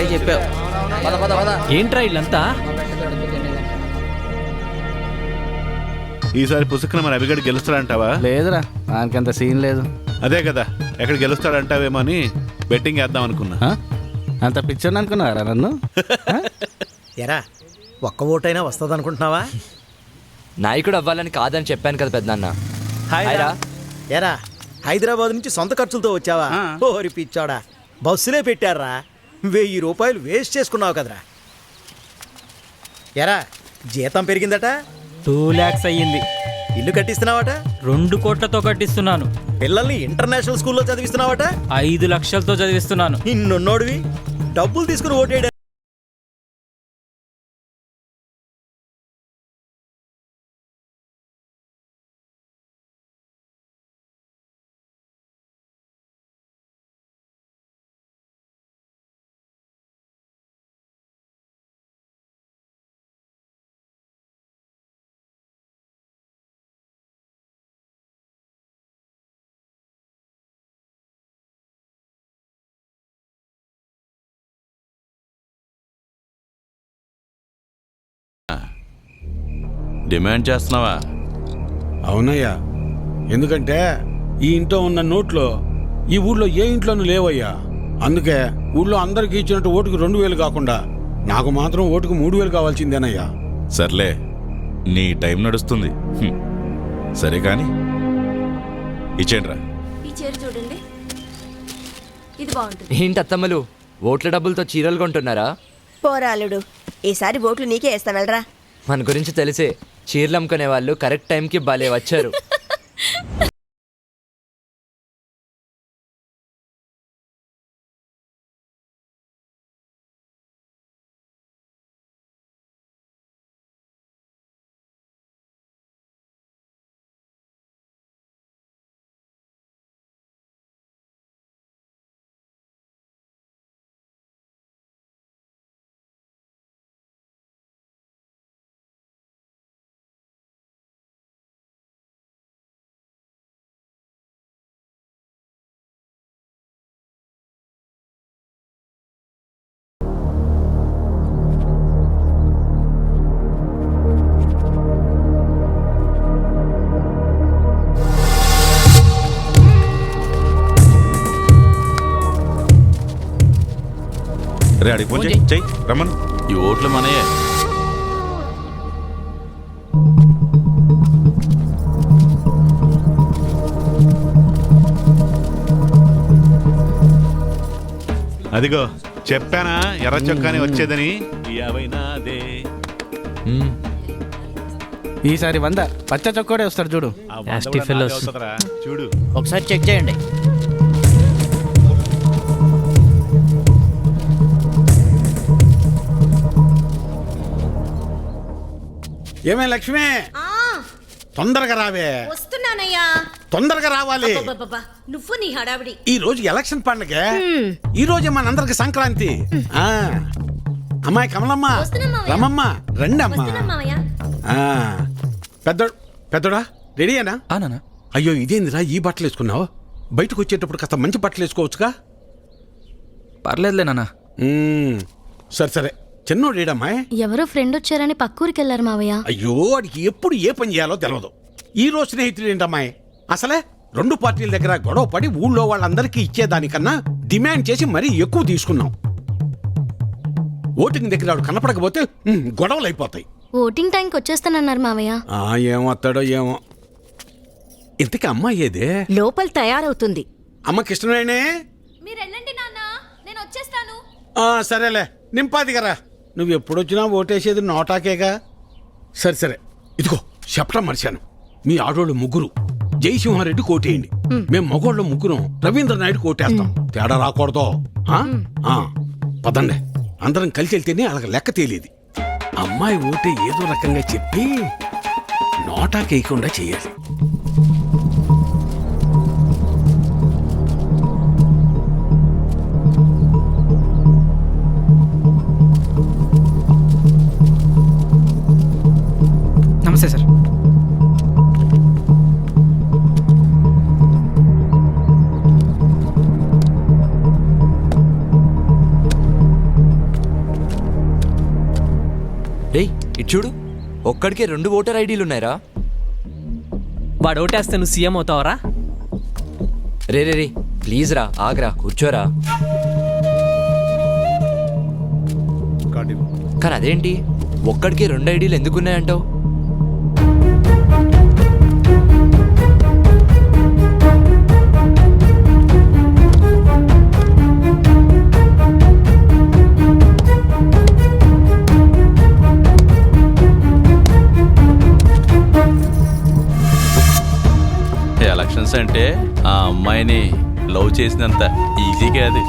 కరెక్ట్గా చెప్పావు. పద పద పద. ఏంట్రా వీళ్ళంతా ఈసారి పుసుకున మరి అభిగడ్ గెలుస్తాడంటావా? లేదురా దానికంత సీన్ లేదు. అదే కదా ఎక్కడ గెలుస్తాడంటావేమో అని బెట్టింగ్ వేద్దాం అనుకున్నా. ఆ? అంత పిచ్చర్ అనుకున్నారా నన్ను? ఎరా ఒక్క ఓటైనా వస్తుంది అనుకుంటున్నావా నాయకుడు అవ్వాలని కాదని చెప్పాను కదా పెద్దన్న హాయ్ హాయ్ రా. ఎరా హైదరాబాద్ నుంచి సొంత ఖర్చులతో వచ్చావా? ఓరి పిచ్చోడా బస్సులే పెట్టారా? వెయ్యి రూపాయలు వేస్ట్ చేసుకున్నావు కదరా. ఎరా జీతం పెరిగిందట? టూ ల్యాక్స్ అయ్యింది. ఇల్లు కట్టిస్తున్నావట? రెండు కోట్లతో కట్టిస్తున్నాను. పిల్లల్ని ఇంటర్నేషనల్ స్కూల్లో చదివిస్తున్నావట? ఐదు లక్షలతో చదివిస్తున్నాను. ఇన్నున్నోడివి డబ్బులు తీసుకుని ఓటేయడా డిమాండ్ చేస్తున్నావా? అవునయ్యా. ఎందుకంటే ఈ ఇంట్లో ఉన్న నోట్లో ఈ ఊళ్ళో ఏ ఇంట్లోనూ లేవయ్యా. అందుకే ఊళ్ళో అందరికి ఇచ్చినట్టు ఓటుకు రెండు వేలు కాకుండా నాకు మాత్రం ఓటుకు మూడు వేలు కావాల్సిందేనయ్యా. సర్లే నీ టైం నడుస్తుంది. హ్మ్. సరే కాని ఇచ్చేండ్రా ఈ చీర చూడండి. ఇది బాగుంటుంది. ఏంటి అత్తమ్మలు ఓట్ల డబ్బులతో చీరలు కొంటున్నారా? పోరాలుడు ఈసారి ఓట్లు నీకే వేస్తా వెళ్ళరా. మన గురించి తెలిసే చీరలు అమ్ముకునే వాళ్ళు కరెక్ట్ టైంకి భలే వచ్చారు. రే అడిగి ఫోన్ చెయ్యి చెయ్యి రమ్మను. ఈ ఓట్లు మనయే. అదిగో చెప్పానా? ఎర్ర చొక్కాని వచ్చేదని. ఈసారి వంద. పచ్చ చొక్కోడే వస్తాడు చూడు. చూడు. ఒకసారి చెక్ చేయండి. ఏమే లక్ష్మి? తొందరగా రావే. వస్తున్నానయ్యా. తొందరగా రావాలి. అబ్బబ్బబ్బా, నువ్వు నీ హడావిడి. ఈ రోజు ఎలక్షన్ పండుగ. ఈ రోజే మనందరికి సంక్రాంతి. ఆ. అమ్మాయి కమలమ్మ. వస్తున్నాం. రమమ్మ. రండి అమ్మా వస్తున్నాం ఆ, పెద్దోడు? పెద్దోడా రెడీయేనా నాన్న. అయ్యో ఇదేందిరా? ఈ బట్టలు వేసుకున్నావు? బయటకు వచ్చేటప్పుడు కాస్త మంచి బట్టలు వేసుకోవచ్చుగా? పర్లేదులే నాన్న. మ్మ్. సరే సరే. చిన్నోడు ఏడమ్మాయి ఎవరో ఫ్రెండ్ వచ్చారని పక్కూరికి వెళ్ళారు మావయ్య. అయ్యో వాడికి ఎప్పుడు ఏ పని చేయాలో తెలియదు ఈ రోజు స్నేహితుడు ఏంటమ్మాయి అసలే రెండు పార్టీల దగ్గర గొడవ పడి ఊళ్ళో వాళ్ళందరికీ ఇచ్చేదానికన్నా డిమాండ్ చేసి మరీ ఎక్కువ తీసుకున్నాం. ఓటింగ్ దగ్గర వాడు కనపడకపోతే గొడవలు అయిపోతాయి. ఓటింగ్ టైంకి వచ్చేస్తానన్నారు మావయ్య. ఆ ఏమొస్తాడో ఏమో. ఇంతకీ అమ్మాయి ఏదే? లోపల తయారవుతుంది. అమ్మకి ఇష్టమేనే? మీరు వెళ్ళండి నాన్న నేను వచ్చేస్తాను. ఆ, సరేలే. నింపాది కదా నువ్వు ఎప్పుడొచ్చినా ఓటేసేది నోటాకేగా? సరే సరే. ఇదిగో చెప్పడం మర్చాను. మీ ఆడోళ్ళు ముగ్గురు. జయసింహారెడ్డి కోటేయండి. మేము మగోళ్ళ ముగ్గురం రవీంద్ర నాయుడు కోటేస్తాం తేడా రాకూడదు. ఆ? ఆ, పదండి. అందరం కలిసి వెళ్తేనే అలాగ లెక్క తేలేది. అమ్మాయి ఓటే ఏదో రకంగా చెప్పి నోటాకేయకుండా చేయాలి. డేయ్ ఇటు చూడు. ఒక్కడికే రెండు ఓటర్ ఐడీలు ఉన్నాయిరా. వాడు ఓటేస్తే నువ్వు CM అవుతావరా? Ray ray ray please రా ఆగ్రా కూర్చోరా. కానీ అదేంటి? ఒక్కడికి రెండు ఐడీలు ఎందుకున్నాయంటావు? ఎలక్షన్స్ అంటే ఆ అమ్మాయిని లవ్ చేసినంత ఈజీ కాదు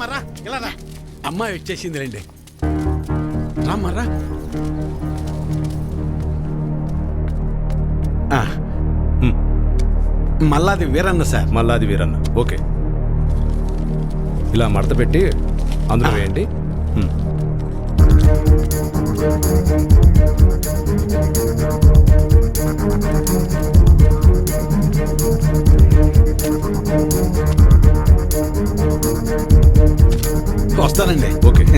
రా ఇలా రా. అమ్మాయి వచ్చేసింది రండి రామ్మా రా ఆ. మల్లాది వీరన్న సార్. మల్లాది వీరన్న. ఓకే. ఇలా మడత పెట్టి అందులో వేయండి. హ్మ్. వస్తానండి. ఓకే.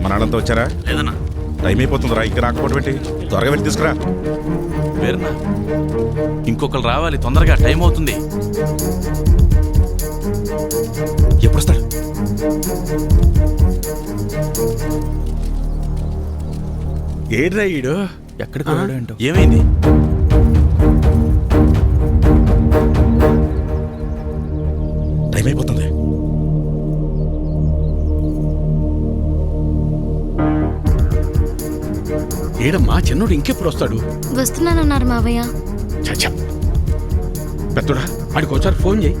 ఎరా మన వాళ్ళంతా వచ్చారా? లేదన్నా. టైం అయిపోతుందిరా ఇంకా రాకపోవడం ఏంటి త్వరగా వెళ్ళి తీసుకురా. వేరన్నా ఇంకొకరు రావాలి తొందరగా టైం అవుతుంది. ఎప్పుడు వస్తాడు ఏడ్రా ఈడు? ఎక్కడికి వెళ్ళాడు ఏంటో ఏమైంది? ఏడమ్మా చిన్నోడు ఇంకెప్పుడు వస్తాడు? వస్తున్నానన్నారు మావయ్య. చచ్చ పెద్దోడా ఆడికి ఒకసారి ఫోన్ చేయి.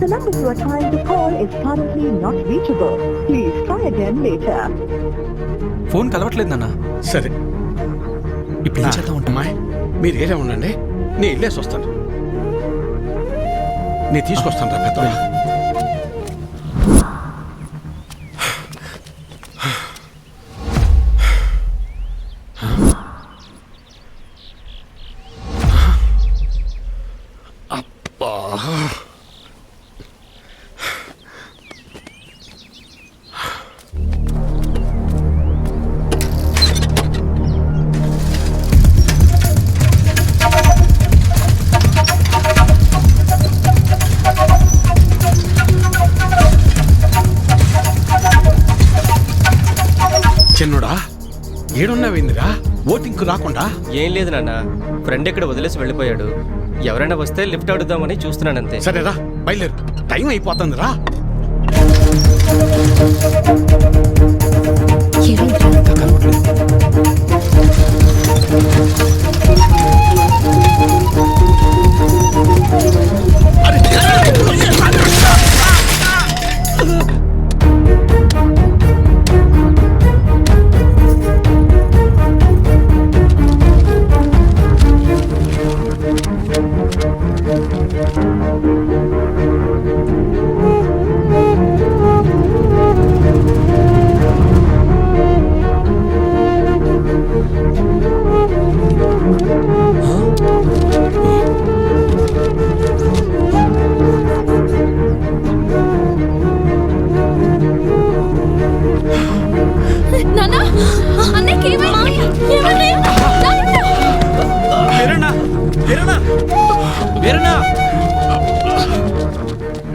The number you are trying to call is currently not reachable. Please try again later. Phone కలవట్లేదు నాన్న. సరే. ఇప్పుడు ఏం చేద్దాం ఉంటా అమ్మాయి మీరు ఏరే ఉండండి నేను వెళ్ళేసి వస్తాను. నేను తీసుకొస్తాను రా పెద్దోడా ఏడున్నావేందిరా? ఓటింగ్కు రాకుండా? ఏం లేదు నాన్న. ఫ్రెండ్ ఇక్కడ వదిలేసి వెళ్ళిపోయాడు. ఎవరైనా వస్తే లిఫ్ట్ అడుగుదామని చూస్తున్నాను అంతే సరేరా బయలుదేరు. టైం అయిపోతుంది రా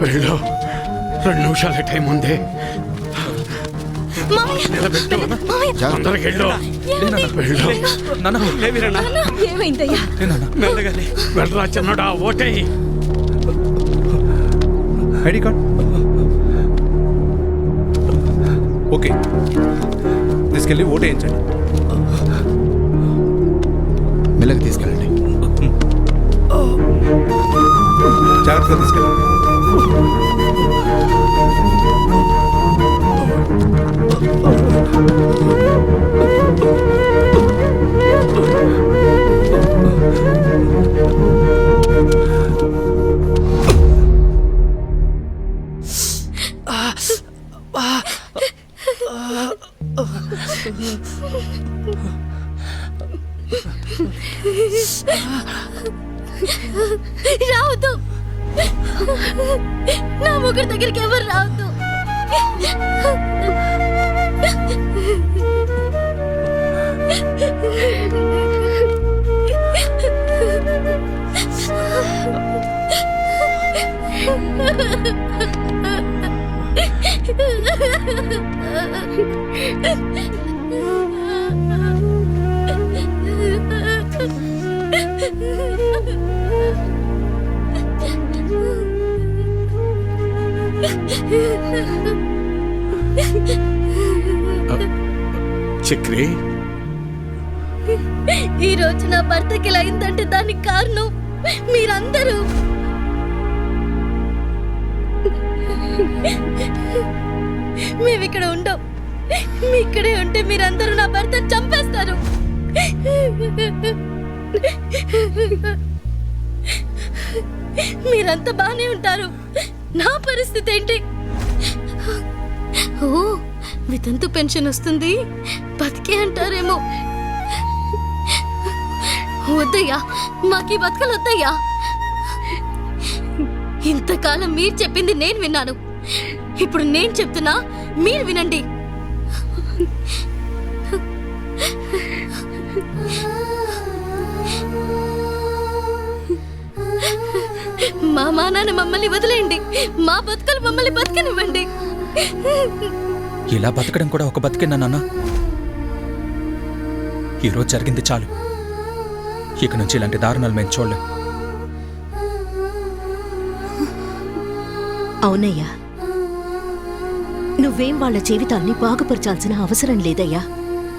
వెళ్ళు. రెండు నిమిషాల టైం ఉంది. తొందరగా వెళ్ళు. వెళ్ళు. ఏమైందయ్యా? లే నాన్న వెళ్ళరా చిన్నడా ఓటే. ID card? ఓకే. తీసుకెళ్ళి ఓటు వేయించండి. మెల్లగా తీసుకెళ్ళండి. జాగ్రత్తగా తీసుకెళ్ళండి. రావద్దు. నా ముగ్గురు దగ్గరికి ఎవరు రావద్దు. Yeah. చక్రి. ఈ రోజు నా భర్తకి ఇలా అయిందంటే దానికి కారణం మీరందరూ. మేము ఇక్కడ ఉండం. మీ ఇక్కడే ఉంటే మీరందరూ నా భర్తను చంపేస్తారు. మీరంతా బానే ఉంటారు. నా పరిస్థితి ఏంటి? ఓ వితంతు పెన్షన్ వస్తుంది. బతికే అంటారేమో. వద్దయ్యా మాకీ బతకలు వద్దయ్యా ఇంతకాలం మీరు చెప్పింది నేను విన్నాను. ఇప్పుడు నేను చెప్తున్నా మీరు వినండి. మా మా నాన్న మమ్మల్ని వదిలేయండి. మా బతుకలు మమ్మల్ని బతకనివ్వండి. ఇలా బతకడం కూడా ఒక బతికేనా నాన్న? ఈరోజు జరిగింది చాలు. ఇక నుంచి ఇలాంటి దారుణాలు మేము చూడలేం. అవునయ్యా. నువ్వేం వాళ్ళ జీవితాల్ని బాగుపరచాల్సిన అవసరం లేదయ్యా.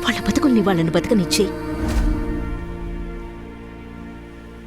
వాళ్ళ బతుకుల్ని వాళ్ళని బతకనిచ్చి